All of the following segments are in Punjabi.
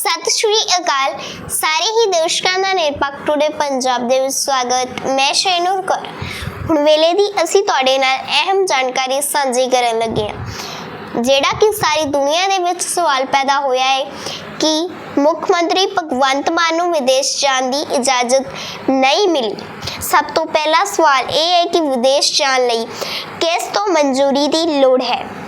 ਸਤਿ ਸ਼੍ਰੀ ਅਕਾਲ। ਸਾਰੇ ਹੀ ਦਰਸ਼ਕਾਂ ਦਾ ਨਿਰਪੱਖ ਟੂਡੇ ਪੰਜਾਬ ਦੇ ਵਿੱਚ ਸਵਾਗਤ। ਮੈਂ ਸ਼ੈਨੂਰ ਕੌਰ ਹੁਣ ਵੇਲੇ ਦੀ ਅਸੀਂ ਤੁਹਾਡੇ ਨਾਲ ਅਹਿਮ ਜਾਣਕਾਰੀ ਸਾਂਝੀ ਕਰਨ ਲੱਗੇ ਹਾਂ। ਜਿਹੜਾ ਕਿ ਸਾਰੀ ਦੁਨੀਆ ਦੇ ਵਿੱਚ ਸਵਾਲ ਪੈਦਾ ਹੋਇਆ ਹੈ ਕਿ ਮੁੱਖ ਮੰਤਰੀ ਭਗਵੰਤ ਮਾਨ ਨੂੰ ਵਿਦੇਸ਼ ਜਾਣ ਦੀ ਇਜਾਜ਼ਤ ਨਹੀਂ ਮਿਲੀ। ਸਭ ਤੋਂ ਪਹਿਲਾ ਸਵਾਲ ਇਹ ਹੈ ਕਿ ਵਿਦੇਸ਼ ਜਾਣ ਲਈ ਕਿਸ ਤੋਂ ਮਨਜ਼ੂਰੀ ਦੀ ਲੋੜ ਹੈ?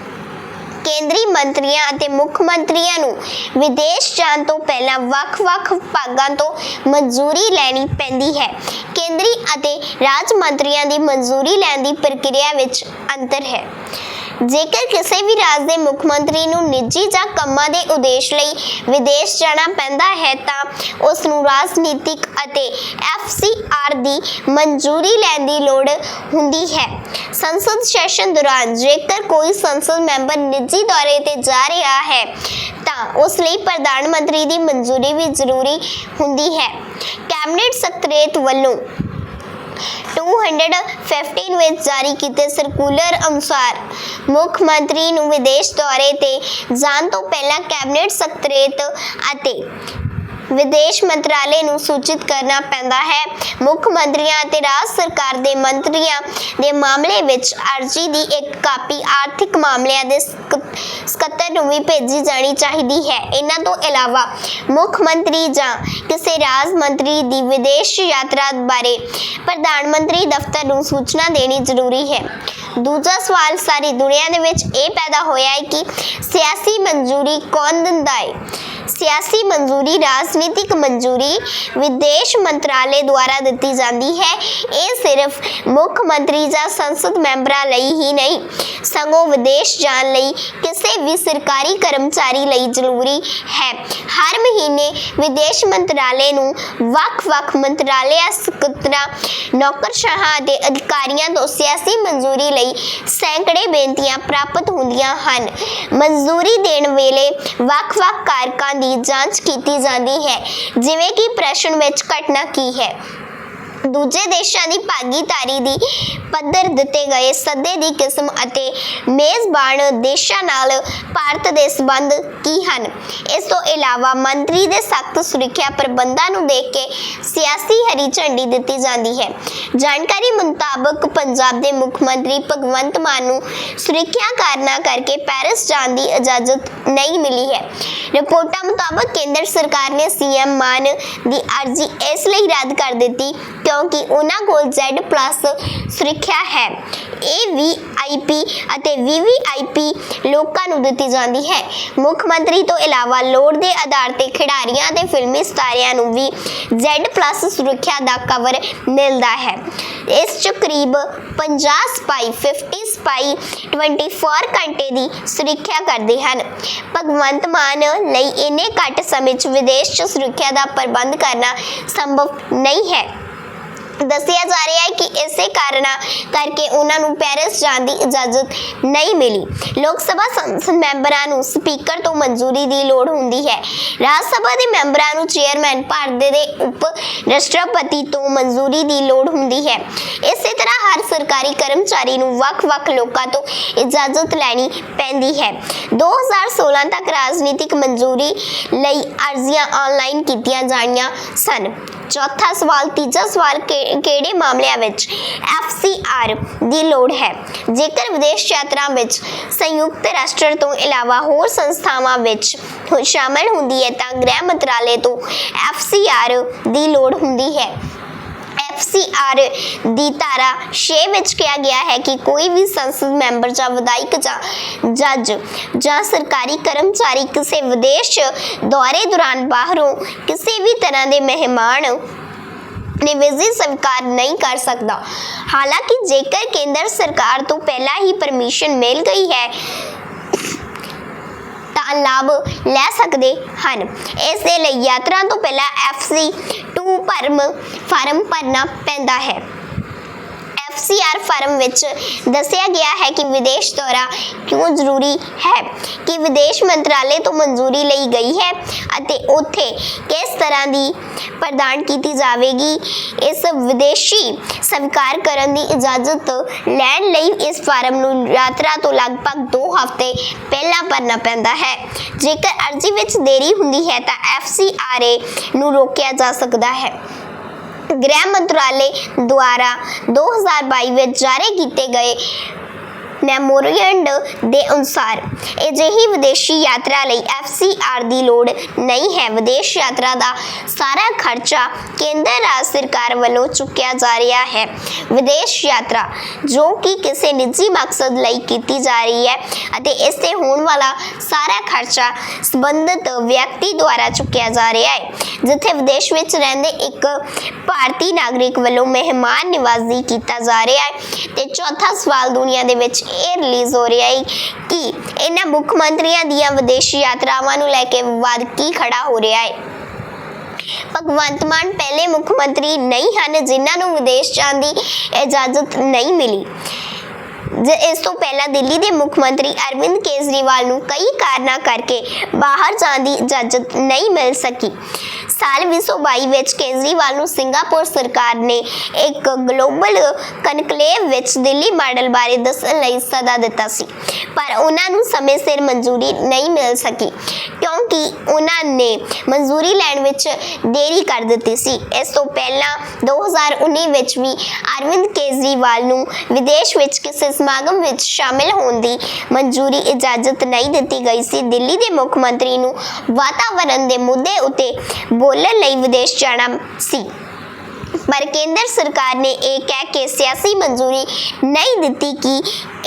ਕੇਂਦਰੀ ਮੰਤਰੀਆਂ ਅਤੇ ਮੁੱਖ ਮੰਤਰੀਆਂ ਨੂੰ ਵਿਦੇਸ਼ ਜਾਣ ਤੋਂ ਪਹਿਲਾਂ ਵੱਖ-ਵੱਖ ਵਿਭਾਗਾਂ ਤੋਂ ਮਨਜ਼ੂਰੀ ਲੈਣੀ ਪੈਂਦੀ ਹੈ। ਕੇਂਦਰੀ ਅਤੇ ਰਾਜ ਮੰਤਰੀਆਂ ਦੀ ਮਨਜ਼ੂਰੀ ਲੈਣ ਦੀ ਪ੍ਰਕਿਰਿਆ ਵਿੱਚ ਅੰਤਰ ਹੈ। ਜੇਕਰ ਕਿਸੇ ਵੀ ਰਾਜ ਦੇ ਮੁੱਖ ਮੰਤਰੀ ਨੂੰ ਨਿੱਜੀ ਜਾਂ ਕੰਮਾਂ ਦੇ ਉਦੇਸ਼ ਲਈ ਵਿਦੇਸ਼ ਜਾਣਾ ਪੈਂਦਾ ਹੈ, ਤਾਂ ਉਸ ਨੂੰ ਰਾਜਨੀਤਿਕ ਅਤੇ ਐਫਸੀਆਰ ਦੀ ਮਨਜ਼ੂਰੀ ਲੈਣ ਦੀ ਲੋੜ ਹੁੰਦੀ ਹੈ। ਸੰਸਦ ਸੈਸ਼ਨ ਦੌਰਾਨ ਜੇਕਰ ਕੋਈ ਸੰਸਦ ਮੈਂਬਰ ਨਿੱਜੀ ਦੌਰੇ ਤੇ ਜਾ ਰਿਹਾ ਹੈ, ਤਾਂ ਉਸ ਲਈ ਪ੍ਰਧਾਨ ਮੰਤਰੀ ਦੀ ਮਨਜ਼ੂਰੀ ਵੀ ਜ਼ਰੂਰੀ ਹੁੰਦੀ ਹੈ। ਕੈਬਨਿਟ ਸਕੱਤਰੇਤ ਵੱਲੋਂ 215 ਵਿੱਚ ਜਾਰੀ ਕੀਤੇ ਸਰਕੂਲਰ ਅਨੁਸਾਰ ਮੁੱਖ ਮੰਤਰੀ ਨੂੰ ਵਿਦੇਸ਼ ਦੌਰੇ ਤੇ ਜਾਣ ਤੋਂ ਪਹਿਲਾਂ ਕੈਬਨਿਟ ਸਕੱਤਰੇਤ ਅਤੇ ਵਿਦੇਸ਼ ਮੰਤਰਾਲੇ ਨੂੰ ਸੂਚਿਤ ਕਰਨਾ ਪੈਂਦਾ ਹੈ। ਮੁੱਖ ਮੰਤਰੀਆਂ ਅਤੇ ਰਾਜ ਸਰਕਾਰ ਦੇ ਮੰਤਰੀਆਂ ਦੇ ਮਾਮਲੇ ਵਿੱਚ ਅਰਜ਼ੀ ਦੀ ਇੱਕ ਕਾਪੀ ਆਰਥਿਕ ਮਾਮਲਿਆਂ ਦੇ ਸਕੱਤਰ ਨੂੰ ਵੀ ਭੇਜੀ ਜਾਣੀ ਚਾਹੀਦੀ ਹੈ। ਇਹਨਾਂ ਤੋਂ ਇਲਾਵਾ ਮੁੱਖ ਮੰਤਰੀ ਜਾਂ ਕਿਸੇ ਰਾਜ ਮੰਤਰੀ ਦੀ ਵਿਦੇਸ਼ ਯਾਤਰਾ ਬਾਰੇ ਪ੍ਰਧਾਨ ਮੰਤਰੀ ਦਫ਼ਤਰ ਨੂੰ ਸੂਚਨਾ ਦੇਣੀ ਜ਼ਰੂਰੀ ਹੈ। ਦੂਜਾ ਸਵਾਲ ਸਾਰੀ ਦੁਨੀਆ ਦੇ ਵਿੱਚ ਇਹ ਪੈਦਾ ਹੋਇਆ ਹੈ ਕਿ ਸਿਆਸੀ ਮਨਜ਼ੂਰੀ ਕੌਣ ਦਿੰਦਾ ਹੈ? ਸਿਆਸੀ ਮਨਜ਼ੂਰੀ, ਰਾਜਨੀਤਿਕ ਮਨਜ਼ੂਰੀ ਵਿਦੇਸ਼ ਮੰਤਰਾਲੇ ਦੁਆਰਾ ਦਿੱਤੀ ਜਾਂਦੀ ਹੈ। ਇਹ ਸਿਰਫ ਮੁੱਖ ਮੰਤਰੀ ਜਾਂ ਸੰਸਦ ਮੈਂਬਰਾਂ ਲਈ ਹੀ ਨਹੀਂ, ਸਗੋਂ ਵਿਦੇਸ਼ ਜਾਣ ਲਈ ਕਿਸੇ ਵੀ ਸਰਕਾਰੀ ਕਰਮਚਾਰੀ ਲਈ ਜ਼ਰੂਰੀ ਹੈ। ਹਰ ਮਹੀਨੇ ਵਿਦੇਸ਼ ਮੰਤਰਾਲੇ ਨੂੰ ਵੱਖ-ਵੱਖ ਮੰਤਰਾਲਿਆਂ, ਸਕੱਤਰਾਂ, ਨੌਕਰਸ਼ਾਹਾਂ ਅਤੇ ਅਧਿਕਾਰੀਆਂ ਤੋਂ ਸਿਆਸੀ ਮਨਜ਼ੂਰੀ ਲਈ ਸੈਂਕੜੇ ਬੇਨਤੀਆਂ ਪ੍ਰਾਪਤ ਹੁੰਦੀਆਂ ਹਨ। ਮਨਜ਼ੂਰੀ ਦੇਣ ਵੇਲੇ ਵੱਖ-ਵੱਖ ਕਾਰਕਾਂ ਦੀ ਜਾਂਚ ਕੀਤੀ ਜਾਂਦੀ ਹੈ। ਜਿਵੇਂ ਕਿ ਪ੍ਰਸ਼ਨ ਵਿੱਚ ਘਟਨਾ ਕੀ ਹੈ? ਦੂਜੇ ਦੇਸ਼ਾਂ ਦੀ ਭਾਗੀਦਾਰੀ ਦੀ ਪੱਧਰ ਦਿੱਤੇ ਗਏ ਸੱਦੇ ਦੀ ਕਿਸਮ ਅਤੇ ਮੇਜ਼ਬਾਨ ਦੇਸ਼ਾਂ ਨਾਲ ਭਾਰਤ ਦੇ ਸਬੰਧ ਕੀ ਹਨ? ਇਸ ਤੋਂ ਇਲਾਵਾ ਮੰਤਰੀ ਦੇ ਸਖਤ ਸੁਰੱਖਿਆ ਪ੍ਰਬੰਧਾਂ ਨੂੰ ਦੇਖ ਕੇ ਸਿਆਸੀ ਹਰੀ ਝੰਡੀ ਦਿੱਤੀ ਜਾਂਦੀ ਹੈ। ਜਾਣਕਾਰੀ ਮੁਤਾਬਕ ਪੰਜਾਬ ਦੇ ਮੁੱਖ ਮੰਤਰੀ ਭਗਵੰਤ ਮਾਨ ਨੂੰ ਸੁਰੱਖਿਆ ਕਾਰਨਾਂ ਕਰਕੇ ਪੈਰਿਸ ਜਾਣ ਦੀ ਇਜਾਜ਼ਤ ਨਹੀਂ ਮਿਲੀ ਹੈ। ਰਿਪੋਰਟਾਂ ਮੁਤਾਬਕ ਕੇਂਦਰ ਸਰਕਾਰ ਨੇ ਸੀਐਮ ਮਾਨ ਦੀ ਅਰਜ਼ੀ ਇਸ ਲਈ ਰੱਦ ਕਰ ਦਿੱਤੀ ਕਿਉਂਕਿ ਉਹਨਾਂ ਕੋਲ Z+ ਸੁਰੱਖਿਆ ਹੈ। ਇਹ ਵੀਆਈਪੀ ਅਤੇ ਵੀਵੀਆਈਪੀ ਲੋਕਾਂ ਨੂੰ ਦਿੱਤੀ ਜਾਂਦੀ ਹੈ। ਮੁੱਖ ਮੰਤਰੀ ਤੋਂ ਇਲਾਵਾ ਲੋੜ ਦੇ ਆਧਾਰ ਤੇ ਖਿਡਾਰੀਆਂ ਅਤੇ ਫਿਲਮੀ ਸਿਤਾਰਿਆਂ ਨੂੰ ਵੀ Z+ ਸੁਰੱਖਿਆ ਦਾ ਕਵਰ ਮਿਲਦਾ ਹੈ। ਇਸ ਚ ਕਰੀਬ 50 ਸਪਾਈ 50 ਸਪਾਈ 24 ਘੰਟੇ ਦੀ ਸੁਰੱਖਿਆ ਕਰਦੇ ਹਨ। ਭਗਵੰਤ ਮਾਨ ਲਈ ਇੰਨੇ ਘੱਟ ਸਮੇਂ 'ਚ ਵਿਦੇਸ਼ 'ਚ ਸੁਰੱਖਿਆ ਦਾ ਪ੍ਰਬੰਧ ਕਰਨਾ ਸੰਭਵ ਨਹੀਂ ਹੈ। ਦੱਸਿਆ ਜਾ ਰਿਹਾ ਹੈ ਕਿ ਇਸੇ ਕਾਰਨਾਂ ਕਰਕੇ ਉਹਨਾਂ ਨੂੰ ਪੈਰਿਸ ਜਾਣ ਦੀ ਇਜਾਜ਼ਤ ਨਹੀਂ ਮਿਲੀ। ਲੋਕ ਸਭਾ ਸੰਸਦ ਮੈਂਬਰਾਂ ਨੂੰ ਸਪੀਕਰ ਤੋਂ ਮਨਜ਼ੂਰੀ ਦੀ ਲੋੜ ਹੁੰਦੀ ਹੈ। ਰਾਜ ਸਭਾ ਦੇ ਮੈਂਬਰਾਂ ਨੂੰ ਚੇਅਰਮੈਨ ਭਾਰਤ ਦੇ ਉਪ ਰਾਸ਼ਟਰਪਤੀ ਤੋਂ ਮਨਜ਼ੂਰੀ ਦੀ ਲੋੜ ਹੁੰਦੀ ਹੈ। ਇਸੇ ਤਰ੍ਹਾਂ ਹਰ ਸਰਕਾਰੀ ਕਰਮਚਾਰੀ ਨੂੰ ਵੱਖ-ਵੱਖ ਲੋਕਾਂ ਤੋਂ ਇਜਾਜ਼ਤ ਲੈਣੀ ਪੈਂਦੀ ਹੈ। 2016 ਤੱਕ ਰਾਜਨੀਤਿਕ ਮਨਜ਼ੂਰੀ ਲਈ ਅਰਜ਼ੀਆਂ ਆਨਲਾਈਨ ਕੀਤੀਆਂ ਜਾਣੀਆਂ ਸਨ। ਚੌਥਾ ਸਵਾਲ, ਤੀਜਾ ਸਵਾਲ ਕਿਹੜੇ ਮਾਮਲਿਆਂ ਵਿੱਚ ਐਫਸੀਆਰ ਦੀ ਲੋੜ ਹੈ? ਜੇਕਰ ਵਿਦੇਸ਼ ਯਾਤਰਾ ਵਿੱਚ ਸੰਯੁਕਤ ਰਾਸ਼ਟਰ ਤੋਂ ਇਲਾਵਾ ਹੋਰ ਸੰਸਥਾਵਾਂ ਵਿੱਚ ਹੋ- ਸ਼ਾਮਲ ਹੁੰਦੀ ਹੈ, ਤਾਂ ਗ੍ਰਹਿ ਮੰਤਰਾਲੇ ਤੋਂ ਐਫਸੀਆਰ ਦੀ ਲੋੜ ਹੁੰਦੀ ਹੈ। ਐਫਸੀਆਰ ਦੀ ਧਾਰਾ 6 ਵਿੱਚ ਕਿਹਾ ਗਿਆ ਹੈ ਕਿ ਕੋਈ ਵੀ ਸੰਸਦ ਮੈਂਬਰ ਜਾਂ ਵਿਧਾਇਕ ਜਾਂ ਜੱਜ ਜਾਂ ਸਰਕਾਰੀ ਕਰਮਚਾਰੀ ਕਿਸੇ ਵਿਦੇਸ਼ ਦੌਰੇ ਦੌਰਾਨ ਬਾਹਰੋਂ ਕਿਸੇ ਵੀ ਤਰ੍ਹਾਂ ਦੇ ਮਹਿਮਾਨ ਨੇ ਵਿਜ਼ਿਟ ਸਵੀਕਾਰ ਨਹੀਂ ਕਰ ਸਕਦਾ। ਹਾਲਾਂਕਿ ਜੇਕਰ ਕੇਂਦਰ ਸਰਕਾਰ ਤੋਂ ਪਹਿਲਾਂ ਹੀ ਪਰਮਿਸ਼ਨ ਮਿਲ ਗਈ ਹੈ, ਤਾਂ ਲਾਭ ਲੈ ਸਕਦੇ ਹਨ। ਇਸ ਦੇ ਲਈ ਯਾਤਰਾ ਤੋਂ ਪਹਿਲਾਂ FC 2 ਫਾਰਮ ਫਾਰਮ ਭਰਨਾ ਪੈਂਦਾ ਹੈ। ਐਫਸੀਆਰ ਫਾਰਮ ਵਿੱਚ ਦੱਸਿਆ ਗਿਆ ਹੈ ਕਿ ਵਿਦੇਸ਼ ਦੌਰਾ ਕਿਉਂ ਜ਼ਰੂਰੀ ਹੈ? ਕਿ ਵਿਦੇਸ਼ ਮੰਤਰਾਲੇ ਤੋਂ ਮਨਜ਼ੂਰੀ ਲਈ ਗਈ ਹੈ ਅਤੇ ਉੱਥੇ ਕਿਸ ਤਰ੍ਹਾਂ ਦੀ ਪ੍ਰਦਾਨ ਕੀਤੀ ਜਾਵੇਗੀ? ਇਸ ਵਿਦੇਸ਼ੀ ਸਵੀਕਾਰ ਕਰਨ ਦੀ ਇਜਾਜ਼ਤ ਲੈਣ ਲਈ ਇਸ ਫਾਰਮ ਨੂੰ ਯਾਤਰਾ ਤੋਂ ਲਗਭਗ 2 ਹਫ਼ਤੇ ਪਹਿਲਾਂ ਭਰਨਾ ਪੈਂਦਾ ਹੈ। ਜੇਕਰ ਅਰਜ਼ੀ ਵਿੱਚ ਦੇਰੀ ਹੁੰਦੀ ਹੈ ਤਾਂ ਐਫਸੀਆਰਏ ਨੂੰ ਰੋਕਿਆ ਜਾ ਸਕਦਾ ਹੈ। ਗ੍ਰਹਿ ਮੰਤਰਾਲੇ ਦੁਆਰਾ 2022 ਵਿੱਚ ਜਾਰੀ ਕੀਤੇ ਗਏ ਮੈਮੋਰੀਅਲ ਦੇ ਅਨੁਸਾਰ। ਅਜਿਹੀ ਵਿਦੇਸ਼ੀ ਯਾਤਰਾ ਲਈ ਐਫਸੀਆਰ ਦੀ ਲੋੜ ਨਹੀਂ ਹੈ। ਵਿਦੇਸ਼ ਯਾਤਰਾ ਦਾ ਸਾਰਾ ਖਰਚਾ ਕੇਂਦਰ ਰਾਜ ਸਰਕਾਰ ਵੱਲੋਂ ਚੁੱਕਿਆ ਜਾ ਰਿਹਾ ਹੈ। ਵਿਦੇਸ਼ ਯਾਤਰਾ, ਜੋ ਕਿ ਕਿਸੇ ਨਿੱਜੀ ਮਕਸਦ ਲਈ ਕੀਤੀ ਜਾ ਰਹੀ ਹੈ ਅਤੇ ਇਸ ਤੇ ਹੋਣ ਵਾਲਾ ਸਾਰਾ ਖਰਚਾ ਸੰਬੰਧਿਤ ਵਿਅਕਤੀ ਦੁਆਰਾ ਚੁੱਕਿਆ ਜਾ ਰਿਹਾ ਹੈ, ਜਿੱਥੇ ਵਿਦੇਸ਼ ਵਿੱਚ ਰਹਿੰਦੇ ਇੱਕ ਭਾਰਤੀ ਨਾਗਰਿਕ ਵੱਲੋਂ ਮਹਿਮਾਨ ਨਿਵਾਜ਼ੀ ਕੀਤਾ ਜਾ ਰਿਹਾ ਹੈ। ਤੇ ਚੌਥਾ ਸਵਾਲ ਦੁਨੀਆ ਦੇ ਵਿੱਚ ਇਹ ਰਿਲੀਜ਼ ਹੋ ਰਿਹਾ ਹੈ ਕਿ ਇਹਨਾਂ ਮੁੱਖ ਮੰਤਰੀਆਂ ਦੀਆਂ ਵਿਦੇਸ਼ੀ ਯਾਤਰਾਵਾਂ ਨੂੰ ਲੈ ਕੇ ਵਿਵਾਦ ਕੀ ਖੜਾ ਹੋ ਰਿਹਾ ਹੈ। ਭਗਵੰਤ ਮਾਨ ਪਹਿਲੇ ਮੁੱਖ ਮੰਤਰੀ ਨਹੀਂ ਹਨ, ਜਿਨ੍ਹਾਂ ਨੂੰ ਵਿਦੇਸ਼ ਜਾਣ ਦੀ ਇਜਾਜ਼ਤ ਨਹੀਂ ਮਿਲੀ। ਇਸ ਤੋਂ ਪਹਿਲਾਂ ਦਿੱਲੀ ਦੇ ਮੁੱਖ ਮੰਤਰੀ ਅਰਵਿੰਦ ਕੇਜਰੀਵਾਲ ਨੂੰ ਕਈ ਕਾਰਨਾਂ ਕਰਕੇ ਬਾਹਰ ਜਾਣ ਦੀ ਇਜਾਜ਼ਤ ਨਹੀਂ ਮਿਲ ਸਕੀ। ਸਾਲ 2022 ਵਿੱਚ ਕੇਜਰੀਵਾਲ ਨੂੰ ਸਿੰਗਾਪੁਰ ਸਰਕਾਰ ਨੇ ਇੱਕ ਗਲੋਬਲ ਕਨਕਲੇਵ ਵਿੱਚ ਦਿੱਲੀ ਮਾਡਲ ਬਾਰੇ ਦੱਸਣ ਲਈ ਸੱਦਾ ਦਿੱਤਾ ਸੀ। ਪਰ ਉਹਨਾਂ ਨੂੰ ਸਮੇਂ ਸਿਰ ਮਨਜ਼ੂਰੀ ਨਹੀਂ ਮਿਲ ਸਕੀ ਕਿਉਂਕਿ ਉਹਨਾਂ ਨੇ ਮਨਜ਼ੂਰੀ ਲੈਣ ਵਿੱਚ ਦੇਰੀ ਕਰ ਦਿੱਤੀ ਸੀ। ਇਸ ਤੋਂ ਪਹਿਲਾਂ 2019 ਵਿੱਚ ਵੀ ਅਰਵਿੰਦ ਕੇਜਰੀਵਾਲ ਨੂੰ ਵਿਦੇਸ਼ ਵਿੱਚ ਕਿਸੇ ਸਮਾਗਮ ਵਿੱਚ ਸ਼ਾਮਿਲ ਹੋਣ ਦੀ ਮਨਜ਼ੂਰੀ ਇਜਾਜ਼ਤ ਨਹੀਂ ਦਿੱਤੀ ਗਈ ਸੀ। ਦਿੱਲੀ ਦੇ ਮੁੱਖ ਮੰਤਰੀ ਨੂੰ ਵਾਤਾਵਰਣ ਦੇ ਮੁੱਦੇ ਉੱਤੇ ਬੋਲਣ ਲਈ ਵਿਦੇਸ਼ ਜਾਣਾ ਸੀ। ਪਰ ਕੇਂਦਰ ਸਰਕਾਰ ਨੇ ਇਹ ਕਹਿ ਕੇ ਸਿਆਸੀ ਮਨਜ਼ੂਰੀ ਨਹੀਂ ਦਿੱਤੀ ਕਿ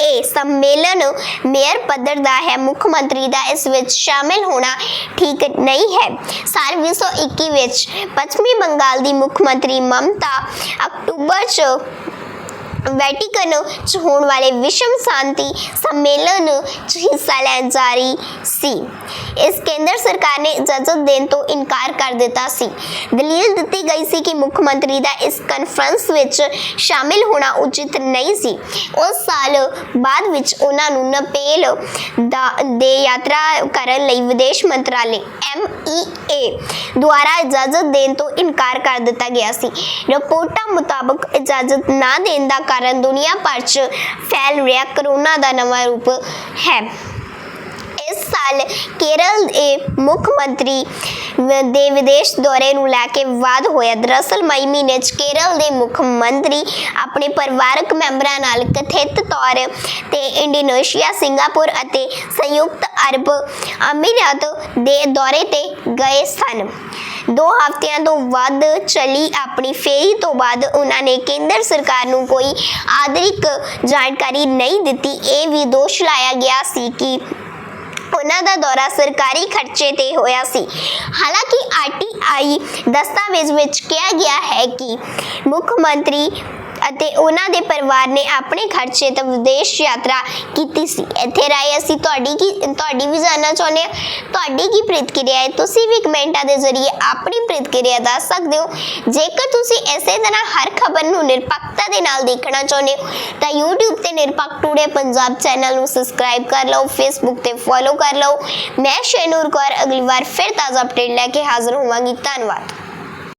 ਇਹ ਸੰਮੇਲਨ ਮੇਅਰ ਪੱਧਰ ਦਾ ਹੈ, ਮੁੱਖ ਮੰਤਰੀ ਦਾ ਇਸ ਵਿੱਚ ਸ਼ਾਮਿਲ ਹੋਣਾ ਠੀਕ ਨਹੀਂ ਹੈ। ਸਾਲ 2021 ਵਿੱਚ ਪੱਛਮੀ ਬੰਗਾਲ ਦੀ ਮੁੱਖ ਮੰਤਰੀ ਮਮਤਾ ਅਕਤੂਬਰ 'ਚ ਵੈਟੀਕਨ ਚ ਹੋਣ ਵਾਲੇ ਵਿਸ਼ਵ ਸ਼ਾਂਤੀ ਸੰਮੇਲਨ ਚ ਹਿੱਸਾ ਲੈਣ ਜਾ ਰਹੀ ਸੀ। ਇਸ ਕੇਂਦਰ ਸਰਕਾਰ ਨੇ ਇਜਾਜ਼ਤ ਦੇਣ ਤੋਂ ਇਨਕਾਰ ਕਰ ਦਿੱਤਾ ਸੀ। ਦਲੀਲ ਦਿੱਤੀ ਗਈ ਸੀ ਕਿ ਮੁੱਖ ਮੰਤਰੀ ਦਾ ਇਸ ਕਾਨਫਰੰਸ ਵਿੱਚ ਸ਼ਾਮਿਲ ਹੋਣਾ ਉਚਿਤ ਨਹੀਂ ਸੀ। ਉਸ ਸਾਲ ਬਾਅਦ ਵਿੱਚ ਉਹਨਾਂ ਨੂੰ ਨਪੇਲ ਦਾ ਦੇ ਯਾਤਰਾ ਕਰਨ ਲਈ ਵਿਦੇਸ਼ ਮੰਤਰਾਲੇ MEA ਦੁਆਰਾ ਇਜਾਜ਼ਤ ਦੇਣ ਤੋਂ ਇਨਕਾਰ ਕਰ ਦਿੱਤਾ ਗਿਆ ਸੀ। ਰਿਪੋਰਟਾਂ ਮੁਤਾਬਕ ਇਜਾਜ਼ਤ ਨਾ ਦੇਣ ਦਾ ਕਾਰਨ ਦੁਨੀਆ ਭਰ 'ਚ ਫੈਲ ਰਿਹਾ ਕਰੋਨਾ ਦਾ ਨਵਾਂ ਰੂਪ ਹੈ। ਇਸ ਸਾਲ ਕੇਰਲ ਦੇ ਮੁੱਖ ਮੰਤਰੀ ਦੇ ਵਿਦੇਸ਼ ਦੌਰੇ ਨੂੰ ਲੈ ਕੇ ਵਿਵਾਦ ਹੋਇਆ। ਦਰਅਸਲ ਮਈ ਮਹੀਨੇ 'ਚ ਕੇਰਲ ਦੇ ਮੁੱਖ ਮੰਤਰੀ ਆਪਣੇ ਪਰਿਵਾਰਕ ਮੈਂਬਰਾਂ ਨਾਲ ਕਥਿਤ ਤੌਰ ਤੇ ਇੰਡੋਨੇਸ਼ੀਆ, ਸਿੰਗਾਪੁਰ ਅਤੇ ਸੰਯੁਕਤ ਅਰਬ ਅਮੀਰਾਤ ਦੇ ਦੌਰੇ ਤੇ ਗਏ ਸਨ। ਦੋ ਹਫ਼ਤਿਆਂ ਤੋਂ ਵੱਧ ਚੱਲੀ ਆਪਣੀ ਫੇਰੀ ਤੋਂ ਬਾਅਦ ਉਹਨਾਂ ਨੇ ਕੇਂਦਰ ਸਰਕਾਰ ਨੂੰ ਕੋਈ ਆਧਾਰਿਕ ਜਾਣਕਾਰੀ ਨਹੀਂ ਦਿੱਤੀ। ਇਹ ਵੀ ਦੋਸ਼ ਲਾਇਆ ਗਿਆ ਸੀ ਕਿ ਉਹਨਾਂ ਦਾ ਦੌਰਾ ਸਰਕਾਰੀ ਖਰਚੇ ਤੇ ਹੋਇਆ ਸੀ। ਹਾਲਾਂਕਿ ਆਰਟੀਆਈ ਦਸਤਾਵੇਜ਼ ਵਿੱਚ ਕਿਹਾ ਗਿਆ ਹੈ ਕਿ ਮੁੱਖ ਮੰਤਰੀ ਅਤੇ ਉਹਨਾਂ ਦੇ ਪਰਿਵਾਰ ਨੇ ਆਪਣੇ ਖਰਚੇ ਤੇ ਵਿਦੇਸ਼ ਯਾਤਰਾ ਕੀਤੀ ਸੀ। ਇੱਥੇ ਰਾਏ ਅਸੀਂ ਤੁਹਾਡੀ ਕੀ, ਤੁਹਾਡੀ ਵੀ ਜਾਣਨਾ ਚਾਹੁੰਦੇ ਹਾਂ। ਤੁਹਾਡੀ ਕੀ ਪ੍ਰਤੀਕਿਰਿਆ ਹੈ? ਤੁਸੀਂ ਵੀ ਕਮੈਂਟਾਂ ਦੇ ਜ਼ਰੀਏ ਆਪਣੀ ਪ੍ਰਤੀਕਿਰਿਆ ਦੱਸ ਸਕਦੇ ਹੋ। ਜੇਕਰ ਤੁਸੀਂ ਇਸੇ ਤਰ੍ਹਾਂ ਹਰ ਖਬਰ ਨੂੰ ਨਿਰਪੱਖਤਾ ਦੇ ਨਾਲ ਦੇਖਣਾ ਚਾਹੁੰਦੇ ਹੋ, ਤਾਂ YouTube ਤੇ ਨਿਰਪੱਖ ਟੂਡੇ ਪੰਜਾਬ ਚੈਨਲ ਨੂੰ ਸਬਸਕ੍ਰਾਈਬ ਕਰ ਲਓ, Facebook ਤੇ ਫੋਲੋ ਕਰ ਲਓ। ਮੈਂ ਸ਼ੈਨੂਰ ਕੌਰ, ਅਗਲੀ ਵਾਰ ਫਿਰ ਤਾਜ਼ਾ ਅਪਡੇਟ ਲੈ ਕੇ ਹਾਜ਼ਰ ਹੋਵਾਂਗੀ। ਧੰਨਵਾਦ।